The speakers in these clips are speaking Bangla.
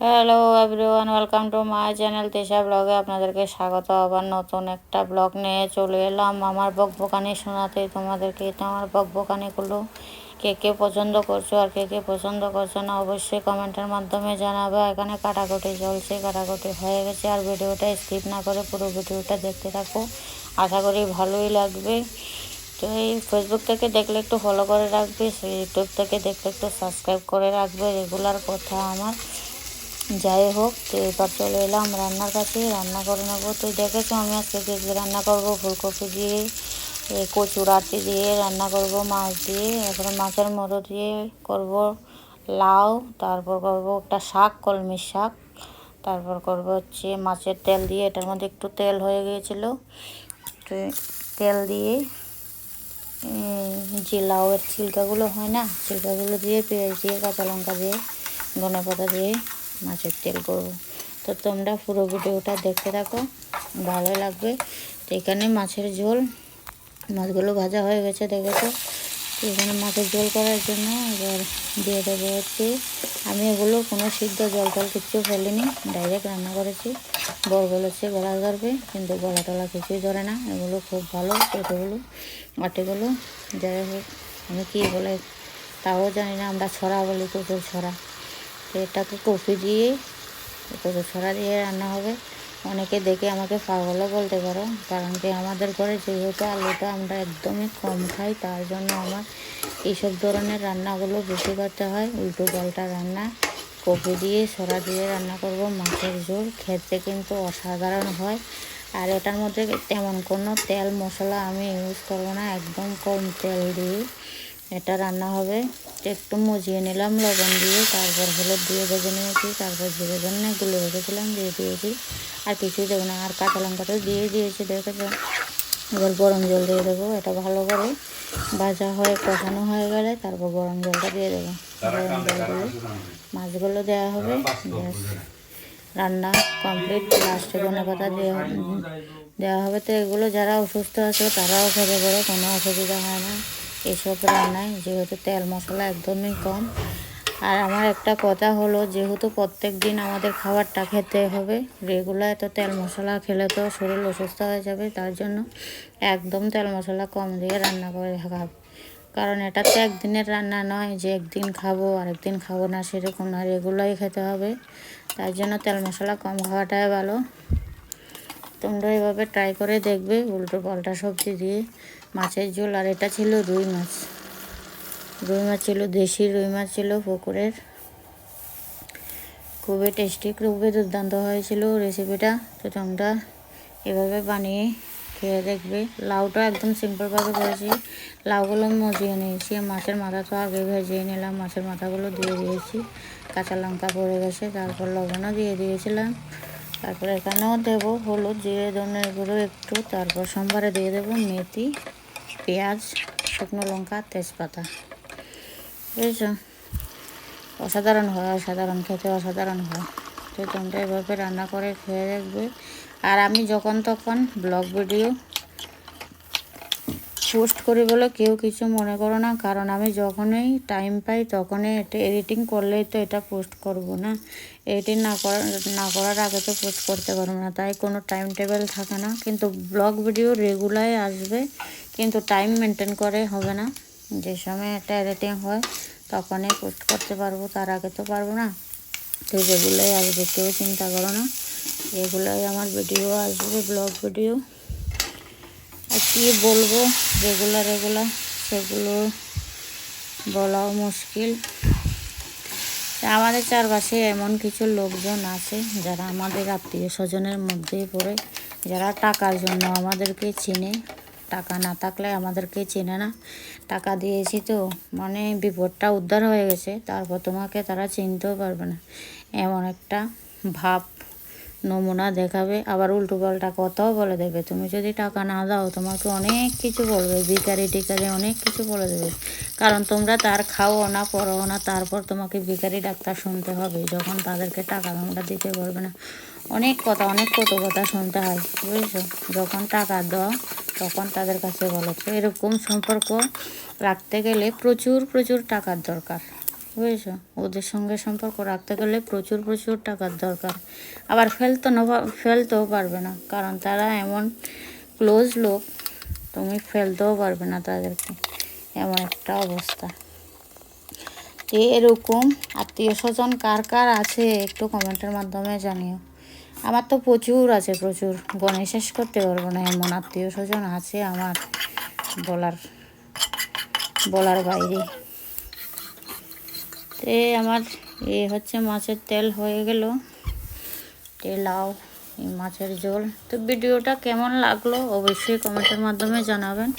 Hello everyone welcome to my channel তেষা ব্লগে আপনাদেরকে স্বাগত। আবার নতুন একটা ব্লগ নিয়ে চলে এলাম। আমার বকবকানি শোনাতে তোমাদেরকে তো আমার বকবকানিগুলো কে কে পছন্দ করছ আর কে কে পছন্দ করছ না অবশ্যই কমেন্টের মাধ্যমে জানাবে। এখানে কাটাকুটি চলছে, কাটাকুটি হয়ে গেছে আর ভিডিওটা স্কিপ না করে পুরো ভিডিওটা দেখতে থাকো। আশা করি ভালোই লাগবে। তো এই ফেসবুক থেকে দেখলে একটু ফলো করে রাখবে ইউটিউব থেকে দেখলে একটু সাবস্ক্রাইব করে রাখবে। রেগুলার কথা আমার। যাই হোক তো এবার চলে এলাম রান্নার কাছে। রান্না করে নেব। তো দেখেছ, আমি আজকে কী কী রান্না করব? ফুলকপি দিয়ে কচুর আটি দিয়ে রান্না করব, মাছ দিয়ে। এরপরে মাছের মতো দিয়ে করব লাউ, তারপর করব একটা শাক কলমির শাক। তারপর করব হচ্ছে মাছের তেল দিয়ে, এটার মধ্যে একটু তেল হয়ে গিয়েছিল। তেল দিয়ে যে লাউয়ের ছিলকাগুলো হয় না, ছিলকাগুলো দিয়ে পেঁয়াজ দিয়ে, কাঁচা লঙ্কা দিয়ে ধনে পাতা দিয়ে মাছের তেল করব। তো তোমরা পুরো ভিডিওটা দেখতে থাকো, ভালো লাগবে। তো এখানে মাছের ঝোল, মাছগুলো ভাজা হয়ে গেছে, দেখেছ? তো এখানে মাছের ঝোল করার জন্য এবার দিয়ে দেবো হচ্ছে আমি এগুলো কোনো সিদ্ধ জল টল কিচ্ছু ফেলিনি ডাইরেক্ট রান্না করেছি। বড় হচ্ছে গলা ধরবে, কিন্তু গলা টলা কিছুই ধরে না। এগুলো খুব ভালো পেটোগুলো আটিগুলো। যাই হোক, আমি কী বলে তাও জানি না, আমরা ছড়া বলি কুকুর ছড়া। এটাকে কফি দিয়ে কুকুর ছড়া দিয়ে রান্না হবে। অনেকে দেখে আমাকে পাগলও বলতে পারো, কারণ কি আমাদের ঘরে যেহেতু আলুটা আমরা একদমই কম খাই, তার জন্য আমার এইসব ধরনের রান্নাগুলো বেশি করতে হয়। উল্টো পাল্টা রান্না, কপি দিয়ে সরা দিয়ে রান্না করব। মাছের ঝোল খেতে কিন্তু অসাধারণ হয়। আর এটার মধ্যে তেমন কোনো তেল মশলা আমি ইউজ করব না, একদম কম তেল দিয়ে এটা রান্না হবে। একটু মজিয়ে নিলাম লবণ দিয়ে তারপর হলুদ দিয়ে ভেজে নিয়েছি তারপর জিরে জন্যগুলো রেখেছিলাম দিয়ে দিয়েছি। আর কিছুই দেবো না আর কাঁচা লঙ্কাটা দিয়ে দিয়েছি দেখেছ? এবার গরম জল দিয়ে দেবো এটা ভালো করে ভাজা হয়ে কষানো হয়ে গেলে তারপর গরম জলটা দিয়ে দেবো। গরম জল দিয়ে মাছগুলো দেওয়া হবে রান্না কমপ্লিট লাস্টে ধনে পাতা দেওয়া দেওয়া হবে। তো এগুলো যারা অসুস্থ আছে তারাও খেতে পারে কোনো অসুবিধা হয় না। এসব রান্নায় যেহেতু তেল মশলা একদমই কম। আর আমার একটা কথা হলো, যেহেতু প্রত্যেক দিন আমাদের খাবারটা খেতে হবে রেগুলার এত তেল মশলা খেলে তো শরীর অসুস্থ হয়ে যাবে, তার জন্য একদম তেল মশলা কম দিয়ে রান্না করে খাব। কারণ এটা তো একদিনের রান্না নয় যে একদিন খাব, আরেকদিন খাব না, সেরকম না রেগুলারই খেতে হবে। তার জন্য তেল মশলা কম খাওয়াটাই ভালো। তোমরা এভাবে ট্রাই করে দেখবে, উল্টো পাল্টা সবজি দিয়ে। মাছের ঝোল, আর এটা ছিল রুই মাছ। রুই মাছ ছিল, দেশি রুই মাছ ছিল পুকুরের। খুবই টেস্টি খুবই দুর্দান্ত হয়েছিল রেসিপিটা তো তোমরা এভাবে বানিয়ে খেয়ে দেখবে। লাউটা একদম সিম্পলভাবে করেছি। লাউগুলো মজিয়ে নিয়েছি। মাছের মাথা তো আগে ভেজিয়ে নিলাম। মাছের মাথাগুলো দিয়ে দিয়েছি। কাঁচা লঙ্কা পড়ে গেছে, তারপর লবণও দিয়ে দিয়েছিলাম। তারপর এখানেও দেব হলুদ, জিরে ধরনের গুঁড়ো একটু। তারপর সোমবারে দিয়ে দেবো মেথি, পেঁয়াজ, শুকনো লঙ্কা, তেজপাতা। বুঝেছ অসাধারণ হয়, অসাধারণ, খেতে অসাধারণ হয়। তো তোমরা এভাবে রান্না করে খেয়ে দেখবে। আর আমি যখন তখন ব্লগ ভিডিও পোস্ট করি বলে কেউ কিছু মনে করো না। কারণ আমি যখনই টাইম পাই তখনই এটা এডিটিং করলেই তো এটা পোস্ট করব না। এডিটিং না করার না করার আগে তো পোস্ট করতে পারব না। তাই কোনো টাইম টেবিল থাকে না। কিন্তু ব্লগ ভিডিও রেগুলারই আসবে। কিন্তু টাইম মেনটেন করে হবে না। যে সময় একটা এডিটিং হয় তখনই পোস্ট করতে পারব। তার আগে তো পারব না। তো যেগুলোই আসবে কেউ চিন্তা করো না। এগুলোই আমার ভিডিও আসবে ব্লগ ভিডিও আর কী বলব? রেগুলার রেগুলার সেগুলো বলাও মুশকিল। আমাদের চারপাশে এমন কিছু লোকজন আছে যারা আমাদের আত্মীয় স্বজনের মধ্যেই পড়ে, যারা টাকার জন্য আমাদেরকে চিনে। টাকা না থাকলে আমাদেরকে চেনে না। টাকা দিয়েছি তো মানে বিপদটা উদ্ধার হয়ে গেছে, তারপর তোমাকে তারা চিনতেও পারবে না। এমন একটা ভাব। নমুনা দেখাবে, আবার উল্টো পাল্টা কথাও বলে দেবে। তুমি যদি টাকা না দাও, তোমাকে অনেক কিছু বলবে ভিকারি টিকারি অনেক কিছু বলে দেবে। কারণ তোমরা তার খাও না পড়ো না, তারপর তোমাকে ভিকারি ডাক্তার শুনতে হবে। যখন তাদেরকে টাকা তোমরা দিতে পারবে না, অনেক কথা, অনেক কত কথা শুনতে হয়, বুঝেছ? যখন টাকা দাও, তখন তাদের কাছে বলো। তো এরকম সম্পর্ক রাখতে গেলে প্রচুর প্রচুর টাকার দরকার। বুঝেছ ওদের সঙ্গে সম্পর্ক রাখতে গেলে প্রচুর প্রচুর টাকার দরকার। আবার ফেলতে ফেলতেও পারবে না। কারণ তারা এমন ক্লোজ লোক, তুমি ফেলতেও পারবে না তাদেরকে। এমন একটা অবস্থা। এরকম আত্মীয় স্বজন কার কার আছে, একটু কমেন্টের মাধ্যমে জানিও। আমার তো প্রচুর আছে, প্রচুর। গণে শেষ করতে পারব না, এমন আত্মীয় স্বজন আছে আমার বলার বলার বাইরে। তে আমার এ হচ্ছে মাছের তেল হয়ে গেল। তেলাও এই মাছের ঝোল। তো ভিডিওটা কেমন লাগল অবশ্যই কমেন্টের মাধ্যমে জানাবেন।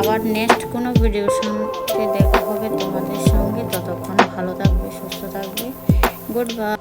আবার নেক্সট কোনো ভিডিওর সঙ্গে দেখা হবে তোমাদের সঙ্গে। ততক্ষণ ভালো থাকবে, সুস্থ থাকবে। Good bye